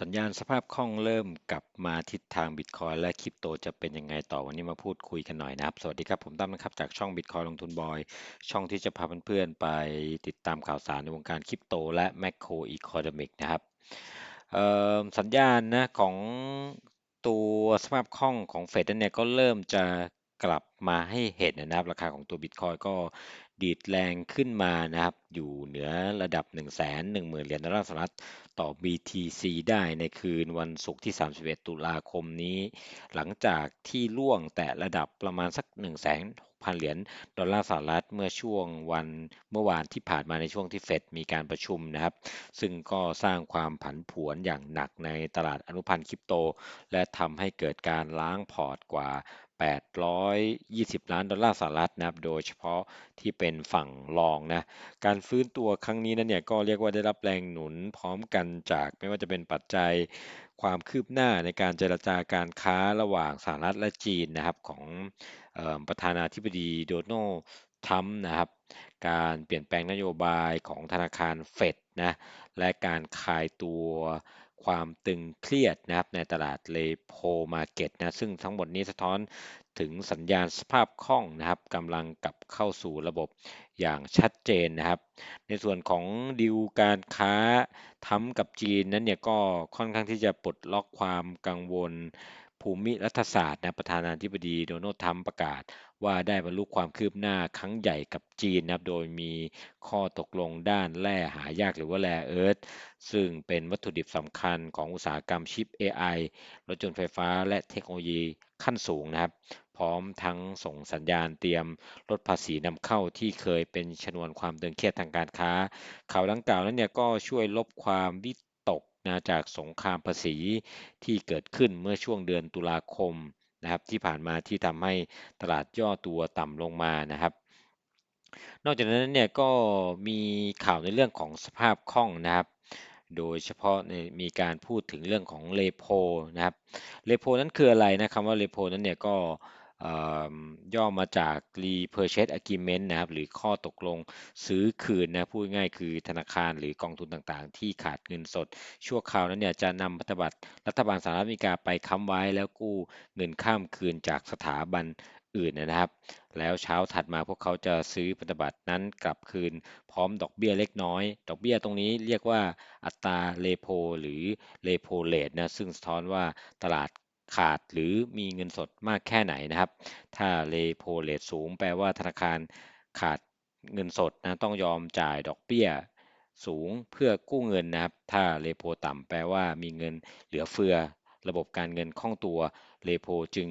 สัญญาณสภาพคล่องเริ่มกลับมาทิศทางบิตคอยและคริปโตจะเป็นยังไงต่อวันนี้มาพูดคุยกันหน่อยนะครับ สวัสดีครับผมตั้มนะครับจากช่องบิตคอยลงทุนบอย ช่องที่จะพาเพื่อนๆไปติดตามข่าวสารในวงการคริปโตและแมคโครอีโคโนมิกนะครับสัญญาณนะของตัวสภาพคล่องของเฟดเนี่ยก็เริ่มจะ กลับมาให้เห็นนะครับ ราคาของตัวบิตคอยก็ดีดแรงขึ้นมานะครับ อยู่เหนือระดับ 1 1 0 0 0 0เหรียญดอลลาร์สหรัฐต่อ BTC ได้ในคืนวันศุกร์ที่ 31 ตุลาคมนี้ หลังจากที่ล่วงแต่ระดับประมาณสัก 1 6 0 0 0 เหรียญดอลลาร์สหรัฐเมื่อช่วงวันเมื่อวานที่ผ่านมาในช่วงที่เฟดมีการประชุมนะครับ ซึ่งก็สร้างความผันผวนอย่างหนักในตลาดอนุพันธ์คริปโต และทำให้เกิดการล้างพอร์ตกว่า 820 ล้านดอลลาร์สหรัฐนะครับ โดยเฉพาะที่เป็นฝั่งรองนะ การฟื้นตัวครั้งนี้นั้นเนี่ยก็เรียกว่าได้รับแรงหนุนพร้อมกันจากไม่ว่าจะเป็นปัจจัยความคืบหน้าในการเจรจาการค้าระหว่างสหรัฐและจีนนะครับของ ประธานาธิบดีโดนัลด์ทรัมป์นะครับการเปลี่ยนแปลงนโยบายของธนาคารเฟดนะและการคลายตัวความตึงเครียดนะครับในตลาดเลโพมาเก็ตนะซึ่งทั้งหมดนี้สะท้อนถึงสัญญาณสภาพคล่องนะครับกำลังกลับเข้าสู่ระบบอย่างชัดเจนนะครับ ในส่วนของดิวการค้าทำกับจีนนั้นเนี่ยก็ค่อนข้างที่จะปลดล็อกความกังวล ภูมิรัฐศาสตร์นะประธานาธิบดีโดนัลด์ทรัมป์ประกาศ ว่าได้บรรลุความคืบหน้าครั้งใหญ่กับจีนนะครับโดยมีข้อตกลงด้านแร่หายากหรือว่าแร่เอิร์ธซึ่งเป็นวัตถุดิบสำคัญของอุตสาหกรรมชิป AI รถยนต์ไฟฟ้าและเทคโนโลยีขั้นสูงนะครับ พร้อมทั้งส่งสัญญาณเตรียมลดภาษีนำเข้าที่เคยเป็นชนวนความตึงเครียดทางการค้า ข่าวดังกล่าวนั้นเนี่ยก็ช่วยลบความวิต นะจากสงครามภาษีที่เกิดขึ้นเมื่อช่วงเดือนตุลาคมนะครับที่ผ่านมาที่ทำให้ตลาดย่อตัวต่ำลงมานะครับ นอกจากนั้นเนี่ยก็มีข่าวในเรื่องของสภาพคล่องนะครับโดยเฉพาะมีการพูดถึงเรื่องของเลโพนะครับเลโพนั้นคืออะไรนะคำว่าเลโพนั้นเนี่ยก็ ย่อมาจาก repurchase agreement นะครับหรือข้อตกลงซื้อคืนนะพูดง่ายคือธนาคารหรือกองทุนต่างๆ ที่ขาดเงินสด ชั่วคราวนั้นเนี่ยจะนำพันธบัตรรัฐบาลสหรัฐอเมริกาไปค้ำไว้แล้วกู้เงินข้ามคืนจากสถาบันอื่นนะครับ แล้วเช้าถัดมาพวกเขาจะซื้อพันธบัตรนั้นกลับคืน พร้อมดอกเบี้ยเล็กน้อย ดอกเบี้ยตรงนี้เรียกว่าอัตราเลโพหรือเลโพเลทนะซึ่งสะท้อนว่าตลาด ขาดหรือมีเงินสดมากแค่ไหนนะครับ ถ้าเลโพเลทสูงแปลว่าธนาคารขาดเงินสดนะต้องยอมจ่ายดอกเบี้ยสูงเพื่อกู้เงินนะครับ ถ้าเลโพต่ำแปลว่ามีเงินเหลือเฟือ ระบบการเงินคล่องตัวเลโพจึง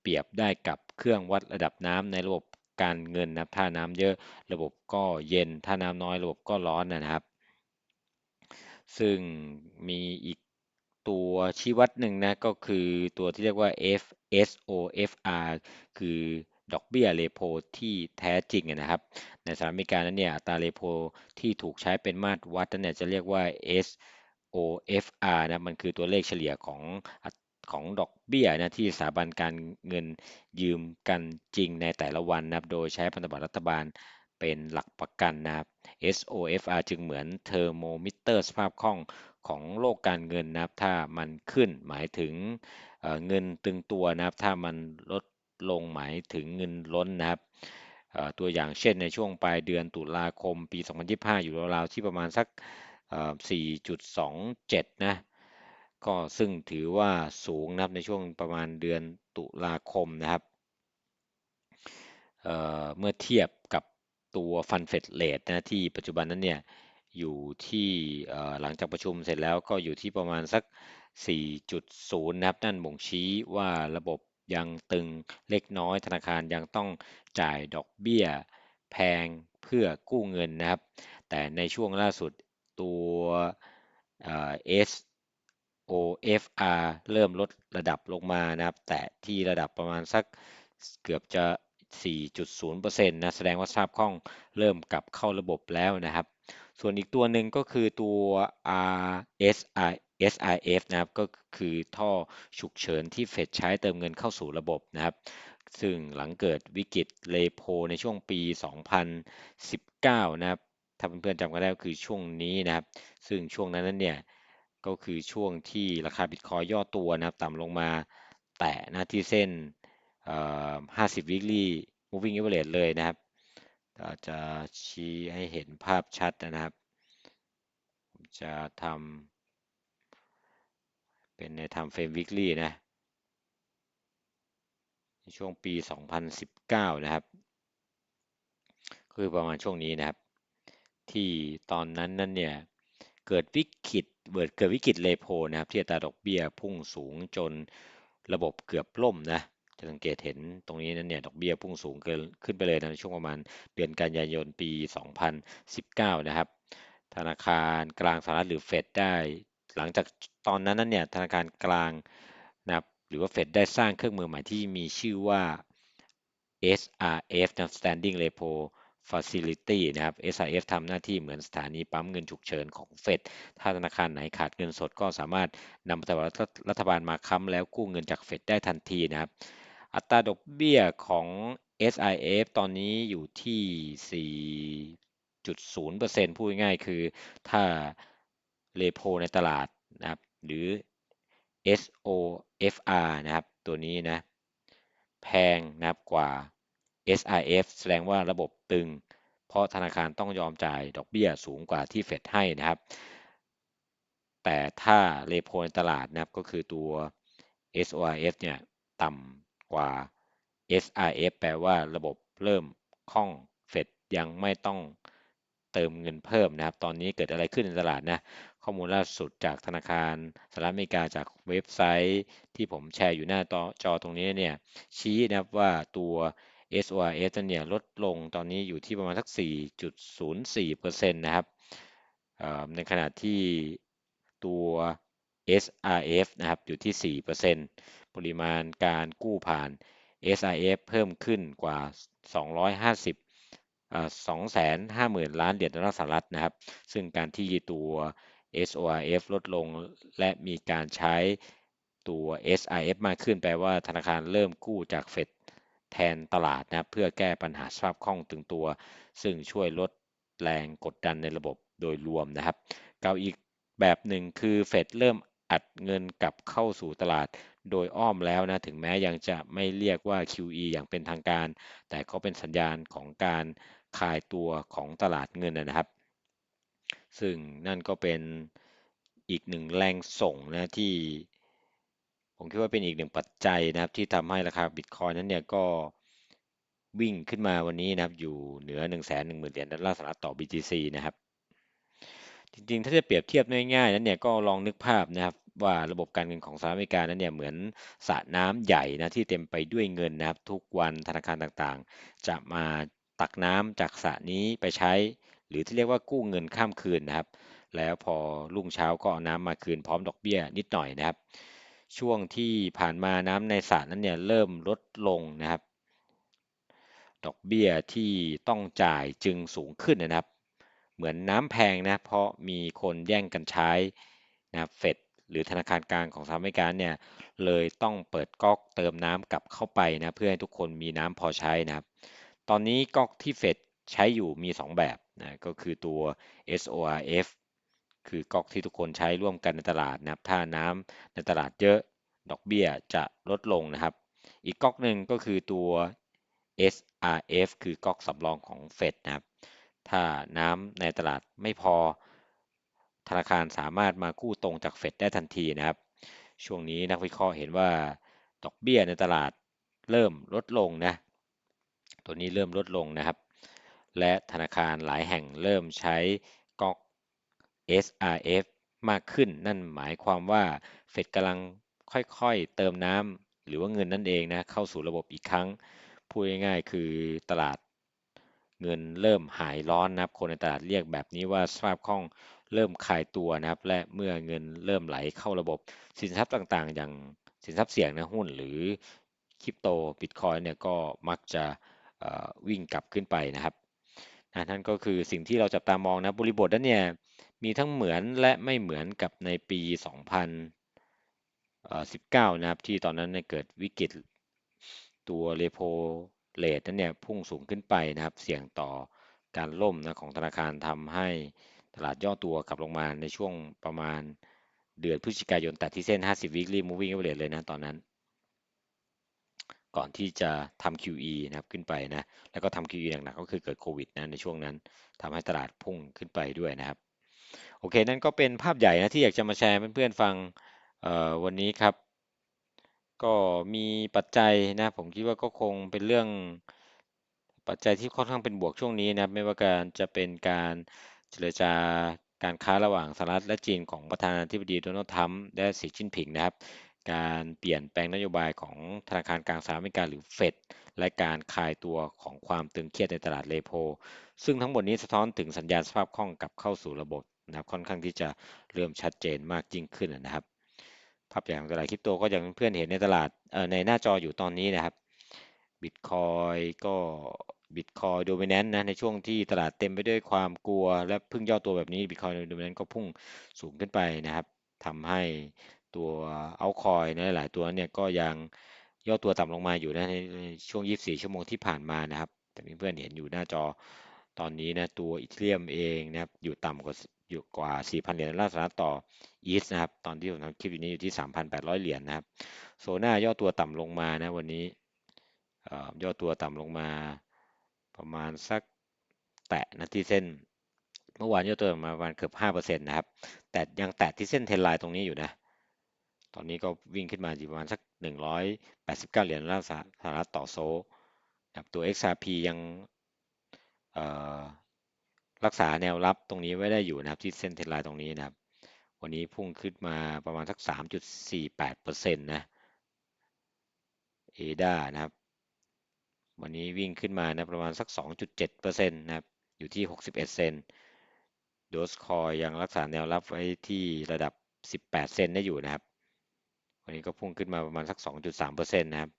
เปรียบได้กับเครื่องวัดระดับน้ำในระบบการเงินนะถ้าน้ำเยอะระบบก็เย็น ถ้าน้ำน้อยระบบก็ร้อนนะครับ ซึ่งมีอีก ตัวชี้วัดหนึ่งนะก็คือตัวที่เรียกว่า F SOFR คือดอกเบี้ยเลโพที่แท้จริงนะครับ ในสหรัฐอเมริกานั้นเนี่ยอัตราเลโพที่ถูกใช้เป็นมาตรวัดนั้นเนี่ยจะเรียกว่า SOFR นะมันคือตัวเลขเฉลี่ยของของดอกเบี้ยนะที่สถาบันการเงินยืมกันจริงในแต่ละวันนะครับ โดยใช้พันธบัตรรัฐบาลเป็นหลักประกันนะครับ SOFR จึงเหมือนเทอร์โมมิเตอร์สภาพคล่อง ของโลกการเงินนะครับ ถ้ามันขึ้นหมายถึงเงินตึงตัวนะครับ ถ้ามันลดลงหมายถึงเงินล้นนะครับตัวอย่างเช่นในช่วงปลายเดือนตุลาคมปี 2025 อยู่ราวๆที่ประมาณสัก 4.27 นะ ก็ซึ่งถือว่าสูงนะครับในช่วงประมาณเดือนตุลาคมนะครับเเมื่อเทียบกับตัวฟันเฟดเลทนะที่ปัจจุบันนั้นเนี่ย อยู่ที่หลังจากประชุมเสร็จแล้วก็อยู่ที่ประมาณสัก 4.0 นะครับ นั่นบ่งชี้ว่าระบบยังตึงเล็กน้อยธนาคารยังต้องจ่ายดอกเบี้ยแพงเพื่อกู้เงินนะครับ แต่ในช่วงล่าสุดตัว S OFR เริ่มลดระดับลงมานะครับ แต่ที่ระดับประมาณสักเกือบจะ 4.0%นะแสดงว่าทราบคล่องเริ่มกลับเข้าระบบแล้วนะครับ ส่วนอีกตัวหนึ่งก็คือตัว RSI SIF นะครับก็คือท่อฉุกเฉินที่เฟดใช้เติมเงินเข้าสู่ระบบนะครับ ซึ่งหลังเกิดวิกฤตเลโพในช่วงปี 2019 นะครับ ถ้าเพื่อนๆจำกันได้ก็คือช่วงนี้นะครับ ซึ่งช่วงนั้นเนี่ยก็คือช่วงที่ราคาบิตคอยย่อตัวนะครับ ต่ำลงมาแตะหนะที่เส้น 50 weekly moving average เลยนะครับจะชี้ให้เห็นภาพชัดนะครับ ผมจะทำเป็นในทำเฟรม weekly นะในช่วงปี 2019 นะครับ คือประมาณช่วงนี้นะครับ ที่ตอนนั้นนั้นเนี่ย เกิดวิกฤตเกิดเกิดวิกฤตเลโพนะครับ ที่อัตราดอกเบี้ยพุ่งสูงจนระบบเกือบล่มนะ จะสังเกตเห็นตรงนี้นั้นเนี่ยดอกเบี้ยพุ่งสูงเกินขึ้นไปเลยในช่วงประมาณเดือนกันยายนปี 2019 นะครับ ธนาคารกลางสหรัฐหรือเฟดได้ หลังจากตอนนั้นนั้นเนี่ยธนาคารกลางนะครับหรือว่าเฟดได้สร้างเครื่องมือใหม่ที่มีชื่อว่า SRF นะ Standing Repo Facility นะครับ SRF ทำหน้าที่เหมือนสถานีปั๊มเงินฉุกเฉินของเฟด ถ้าธนาคารไหนขาดเงินสดก็สามารถนำพันรัฐบาลมาค้ำแล้วกู้เงินจากเฟดได้ทันทีนะครับ อัตราดอกเบี้ยของ SIF ตอนนี้อยู่ที่ 4.0%พูดง่ายคือถ้าเลโพในตลาดนะครับ หรือ SOFR นะครับ ตัวนี้นะ แพงนะครับกว่า SIF แสดงว่าระบบตึง เพราะธนาคารต้องยอมจ่ายดอกเบี้ยสูงกว่าที่เฟดให้นะครับ แต่ถ้าเลโพในตลาดนะครับก็คือตัว SORF เนี่ยต่ำ กว่า SRF แปลว่าระบบเริ่มคล่องเฟดยังไม่ต้องเติมเงินเพิ่มนะครับ ตอนนี้เกิดอะไรขึ้นในตลาดนะ ข้อมูลล่าสุดจากธนาคารสหรัฐอเมริกาจากเว็บไซต์ที่ผมแชร์อยู่หน้าจอตรงนี้เนี่ย ชี้นะครับว่าตัว SORS เนี่ยลดลงตอนนี้อยู่ที่ประมาณสัก 4.04%นะครับในขณะที่ตัว SRF นะครับอยู่ที่ 4%ปริมาณการกู้ผ่าน SIF เพิ่มขึ้นกว่า 250 250,000 ล้านเหรียญดอลลาร์สหรัฐนะครับ ซึ่งการที่ตัว SORF ลดลงและมีการใช้ตัว SIF มากขึ้นแปลว่าธนาคารเริ่มกู้จากเฟดแทนตลาดนะครับ เพื่อแก้ปัญหาสภาพคล่องตึงตัว ซึ่งช่วยลดแรงกดดันในระบบโดยรวมนะครับ เก่าอีกแบบหนึ่งคือเฟดเริ่ม อัดเงินกลับเข้าสู่ตลาดโดยอ้อมแล้วนะถึงแม้ยังจะไม่เรียกว่า QE อย่างเป็นทางการ แต่ก็เป็นสัญญาณของการคลายตัวของตลาดเงินนะครับ ซึ่งนั่นก็เป็นอีกหนึ่งแรงส่งนะที่ผมคิดว่าเป็นอีกหนึ่งปัจจัยนะครับ ที่ทำให้ราคาบิตคอยนั้นเนี่ยก็วิ่งขึ้นมาวันนี้นะครับอยู่เหนือ 1 1 0 0 0 0เหรียญดอลลาร์สหรัฐต่อ BTC นะครับ จริงๆ ถ้าจะเปรียบเทียบง่ายๆนั้นเนี่ยก็ลองนึกภาพนะครับว่าระบบการเงินของสหรัฐอเมริกานั้นเนี่ยเหมือนสระน้ำใหญ่นะที่เต็มไปด้วยเงินนะครับ ทุกวันธนาคารต่างๆ จะมาตักน้ำจากสระนี้ไปใช้ หรือที่เรียกว่ากู้เงินข้ามคืนนะครับ แล้วพอรุ่งเช้าก็เอาน้ำมาคืนพร้อมดอกเบี้ยนิดหน่อยนะครับ ช่วงที่ผ่านมาน้ำในสระนั้นเนี่ยเริ่มลดลงนะครับ ดอกเบี้ยที่ต้องจ่ายจึงสูงขึ้นนะครับ เหมือนน้ำแพงนะเพราะมีคนแย่งกันใช้นะเฟดหรือธนาคารกลางของสหรัฐอเมริกาเนี่ยเลยต้องเปิดก๊อกเติมน้ำกลับเข้าไปนะเพื่อให้ทุกคนมีน้ำพอใช้นะครับ ตอนนี้ก๊อกที่เฟดใช้อยู่มี 2 แบบนะก็คือตัว SORF คือก๊อกที่ทุกคนใช้ร่วมกันในตลาดนะครับ ถ้าน้ำในตลาดเยอะดอกเบี้ยจะลดลงนะครับ อีกก๊อกหนึ่งก็คือตัว SRF คือก๊อกสำรองของเฟดนะครับ ถ้าน้ำในตลาดไม่พอ ธนาคารสามารถมากู้ตรงจากเฟดได้ทันทีนะครับ ช่วงนี้นักวิเคราะห์เห็นว่าดอกเบี้ยในตลาดเริ่มลดลงนะ ตัวนี้เริ่มลดลงนะครับ และธนาคารหลายแห่งเริ่มใช้ก๊อก SRF มากขึ้น นั่นหมายความว่าเฟดกำลังค่อยๆ เติมน้ำหรือว่าเงินนั่นเองนะเข้าสู่ระบบอีกครั้ง พูดง่ายๆ คือตลาด เงินเริ่มหายร้อนนะครับ คนในตลาดเรียกแบบนี้ว่าสภาพคล่องเริ่มคลายตัวนะครับ และเมื่อเงินเริ่มไหลเข้าระบบ สินทรัพย์ต่างๆ อย่างสินทรัพย์เสี่ยงนะหุ้นหรือคริปโตบิตคอยเนี่ยก็มักจะวิ่งกลับขึ้นไปนะครับนั่นก็คือสิ่งที่เราจับตามองนะบริบทนั้นเนี่ยมีทั้งเหมือนและไม่เหมือนกับในปี 2019 นะครับที่ตอนนั้นเกิดวิกฤตตัวเรโพ เรทนั้นเนี่ยพุ่งสูงขึ้นไปนะครับ เสี่ยงต่อการล่มนะของธนาคารทำให้ตลาดย่อตัวกลับลงมาในช่วงประมาณเดือนพฤศจิกายนแต่ที่เส้น 50 weekly moving average เลยนะตอนนั้น ก่อนที่จะทำ QE นะครับขึ้นไปนะ แล้วก็ทำ QE หนักๆก็คือเกิดโควิดนะในช่วงนั้นทำให้ตลาดพุ่งขึ้นไปด้วยนะครับ โอเค นั่นก็เป็นภาพใหญ่นะที่อยากจะมาแชร์เพื่อนๆฟังวันนี้ครับ ก็มีปัจจัยนะ ผมคิดว่าก็คงเป็นเรื่องปัจจัยที่ค่อนข้างเป็นบวกช่วงนี้นะไม่ว่าการจะเป็นการเจรจาการค้าระหว่างสหรัฐและจีนของประธานาธิบดีโดนัลด์ทรัมป์และสีจิ้นผิงนะครับ การเปลี่ยนแปลงนโยบายของธนาคารกลางสหรัฐอเมริกาหรือเฟดและการคลายตัวของความตึงเครียดในตลาดเลโพ ซึ่งทั้งหมดนี้สะท้อนถึงสัญญาณสภาพคล่องกับเข้าสู่ระบบนะครับค่อนข้างที่จะเริ่มชัดเจนมากยิ่งขึ้นนะครับ ภาพใหญ่ของตลาดคริปโตก็อย่างเพื่อนเห็นในตลาดในหน้าจออยู่ตอนนี้นะครับบิตคอยก็บิตคอยโดมิเนนต์นะในช่วงที่ตลาดเต็มไปด้วยความกลัว และพึ่งย่อตัวแบบนี้บิตคอยโดมิเนนต์ก็พุ่งสูงขึ้นไปนะครับทำให้ตัวเอาคอยในหลายตัวเนี่ยก็ยังย่อตัวต่ำลงมาอยู่นะในช่วง 24 ชั่วโมงที่ผ่านมานะครับ แต่เพื่อนๆเห็นอยู่หน้าจอตอนนี้นะตัวอีเทเรียมเองนะครับอยู่ต่ำกว่า อยู่กว่า 4,000 เหรียญล่าสหรัฐต่ออีสนะครับ ตอนที่ผมทำคลิปอยู่นี้อยู่ที่ 3,800 เหรียญนะครับ โซน่าย่อตัวต่ำลงมานะวันนี้ย่อตัวต่ำลงมาประมาณสักแตะนะที่เส้น เมื่อวานย่อตัวมาประมาณเกือบ5%นะครับ แต่ยังแตะที่เส้นเทนไลน์ตรงนี้อยู่นะ ตอนนี้ก็วิ่งขึ้นมาอยู่ประมาณสัก 189 เหรียญล่าสหรัฐต่อโซครับตัว XRP ยัง รักษาแนวรับตรงนี้ไว้ได้อยู่นะครับที่เส้นเทนไลน์ตรงนี้นะครับ วันนี้พุ่งขึ้นมาประมาณสัก 3.48%นะเอดานะครับ วันนี้วิ่งขึ้นมานะประมาณสัก 2.7%นะครับ อยู่ที่ 61 เซนโดสคอยยังรักษาแนวรับไว้ที่ระดับ 18 เซนได้อยู่นะครับ วันนี้ก็พุ่งขึ้นมาประมาณสัก 2.3%นะครับ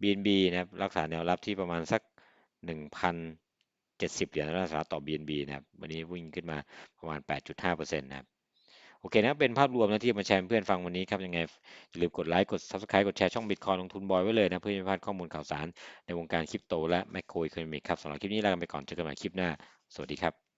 BNB นะครับรักษาแนวรับที่ประมาณสัก 1,000 70เหรียญดอลลาร์สหรัฐต่อ BNB นะครับ วันนี้วิ่งขึ้นมาประมาณ 8.5%นะครับ โอเคนะเป็นภาพรวมนะที่มาแชร์เพื่อนฟังวันนี้ครับ ยังไง อย่าลืมกดไลค์ กด Subscribe กดแชร์ช่องบิตคอยลงทุนบอยไว้เลยนะ เพื่อไม่พลาดข้อมูลข่าวสารในวงการคริปโตและแมคโครอีโคโนมิกครับสำหรับคลิปนี้ลากันไปก่อนเจอกันใหม่คลิปหน้า สวัสดีครับ